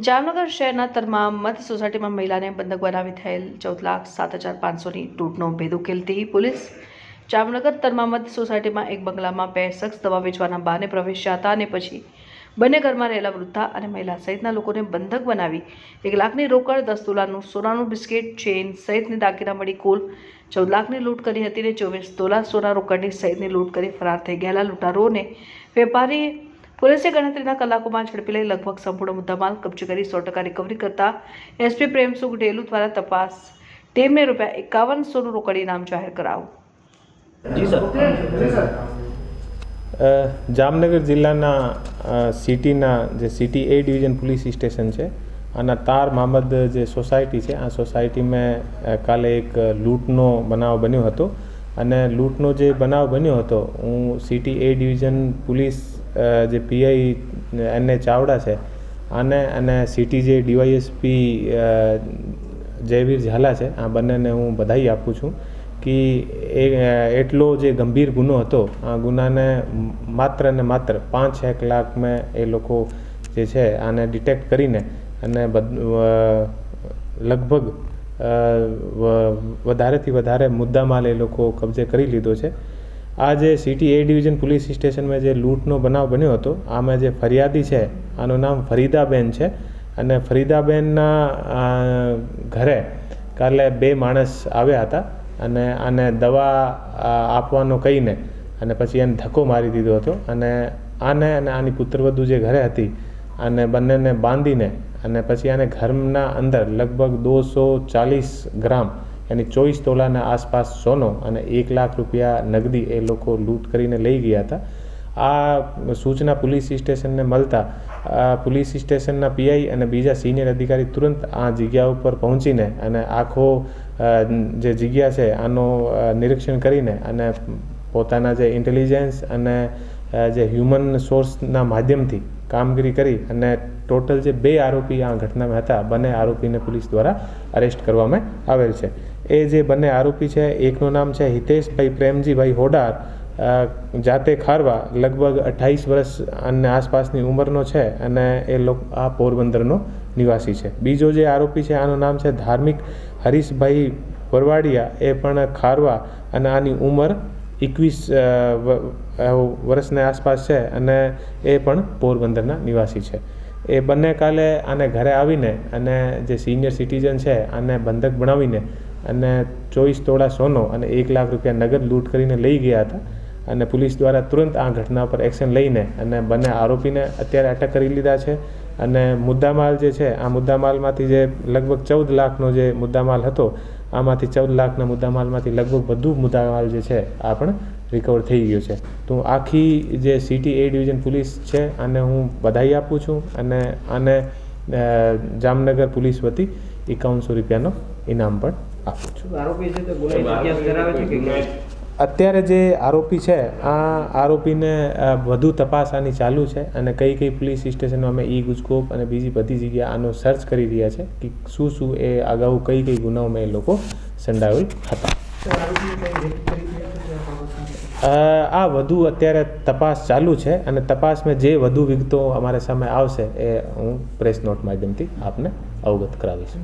જામનગર શહેરના તરમામ મત સોસાયટીમાં મહિલાને બંધક બનાવી થયેલ ચૌદ લાખ સાત હજાર પાંચસોની લૂંટનો ભેદ ઉકેલતી પોલીસ જામનગર તરમામત સોસાયટીમાં એક બંગલામાં બે શખ્સ દવા વેચવાના બહાને પ્રવેશ્યા હતા અને પછી બંને ઘરમાં રહેલા વૃદ્ધા અને મહિલા સહિતના લોકોને બંધક બનાવી એક લાખની રોકડ, દસ તોલાનું સોનાનું બિસ્કિટ, ચેઇન સહિતની દાગીના મળી કુલ ચૌદ લાખની લૂંટ કરી હતી અને ચોવીસ તોલા સોના રોકડની સહિતની લૂંટ કરી ફરાર થઈ ગયેલા લૂંટારોને વેપારી પોલીસે ગણતરીના કલાકોમાં ઝડપી લઈ લગભગ સંપૂર્ણ મુદ્દામાલ કબજે કરી સો ટકા રિકવરી કરતા એસપી પ્રેમસુખ ડેલુ દ્વારા તપાસ. ટીમને રૂપિયા એકાવનસોનું રોકડ ઇનામ જાહેર કરાવું. જી સર. જામનગર જિલ્લાના સિટીના જે city A division police station છે આના તાર મહમદ જે સોસાયટી છે આ સોસાયટીમાં મેં કાલે એક લૂંટનો બનાવ બન્યો હતો. અને લૂંટનો જે બનાવ બન્યો હતો હું સિટી એ ડિવિઝન પોલીસ જે પીઆઈ, એન એ ચાવડા છે, આને અને સિટી જે ડીવાયએસપી જયવીર ઝાલા છે, આ બંનેને હું બધાઈ આપું છું કે એ, એટલો જે ગંભીર ગુનો હતો, આ ગુનાને માત્ર ને માત્ર પાંચ એક લાખ મેં એ લોકો જે છે આને ડિટેક્ટ કરીને અને લગભગ વધારેથી વધારે મુદ્દામાલ એ લોકો કબજે કરી લીધો છે. આ જે સિટી એ ડિવિઝન પોલીસ સ્ટેશનમાં જે લૂંટનો બનાવ બન્યો હતો, આમાં જે ફરિયાદી છે, આનું નામ ફરીદાબેન છે. અને ફરીદાબેનના ઘરે કાલે બે માણસ આવ્યા હતા અને આને દવા આપવાનો કહીને અને પછી એને ધક્કો મારી દીધો હતો. અને આને અને આની પુત્રવધુ જે ઘરે હતી અને બંનેને બાંધીને અને પછી આને ઘરના અંદર લગભગ દોસો ચાલીસ ગ્રામ યાની ચોવીસ તોલાના આસપાસ સોનો અને એક લાખ રૂપિયા નગદી એ લોકો લૂંટ કરીને લઈ ગયા હતા. આ સૂચના પોલીસ સ્ટેશનને મળતા પોલીસ સ્ટેશનના પીઆઈ અને બીજા સિનિયર અધિકારી તુરંત આ જગ્યા ઉપર પહોંચીને અને આખો જે જગ્યા છે, આનો નિરીક્ષણ કરીને અને પોતાના જે ઇન્ટેલિજન્સ અને જે હ્યુમન સોર્સના માધ્યમથી કામગીરી કરી અને ટોટલ જે બે આરોપી આ ઘટનામાં હતા, બંને આરોપીને પોલીસ દ્વારા અરેસ્ટ કરવામાં આવેલ છે. એ જે બંને આરોપી છે, એકનું નામ છે હિતેશભાઈ પ્રેમજીભાઈ હોડાર જાતે ખારવા, લગભગ અઠ્ઠાવીસ વર્ષ અને આસપાસની ઉંમરનો છે અને એ લોકો, આ પોરબંદરનો નિવાસી છે. બીજો જે આરોપી છે, આનું નામ છે ધાર્મિક હરીશભાઈ વરવાડિયા, એ પણ ખારવા અને આની ઉંમર એકવીસ વર્ષની આસપાસ છે અને એ પણ પોરબંદરના નિવાસી છે. એ બંને કાલે આને ઘરે આવીને અને જે સિનિયર સિટીઝન છે, આને બંધક બનાવીને અને ચોવીસ તોળા સોનો અને એક લાખ રૂપિયા નગદ લૂંટ કરીને લઈ ગયા હતા અને પોલીસ દ્વારા તુરંત આ ઘટના પર એક્શન લઈને અને બંને આરોપીને અત્યારે અટક કરી લીધા છે. અને મુદ્દામાલ જે છે, આ મુદ્દામાલમાંથી જે લગભગ ચૌદ લાખનો જે મુદ્દામાલ હતો, આમાંથી ચૌદ લાખના મુદ્દામાલમાંથી લગભગ બધું મુદ્દામાલ જે છે, આ પણ રિકવર થઈ ગયું છે. તો આખી જે સિટી એ ડિવિઝન પોલીસ છે, આને હું બધાઈ આપું છું અને આને જામનગર પોલીસ વતી એકાવનસો રૂપિયાનો ઇનામ પણ અત્યારે જે આરોપી છે આ આરોપીને વધુ તપાસ આની ચાલુ છે અને કઈ કઈ પોલીસ સ્ટેશનમાં અમે ઈ ગુજકોપ અને બીજી બધી જગ્યાએ આનો સર્ચ કરી રહ્યા છે કે શું શું એ અગાઉ કઈ કઈ ગુનાઓમાં એ લોકો સંડાવેલ હતા. આ વધુ અત્યારે તપાસ ચાલુ છે અને તપાસમાં જે વધુ વિગતો અમારા સામે આવશે એ હું પ્રેસ નોટ માધ્યમથી આપને અવગત કરાવીશ.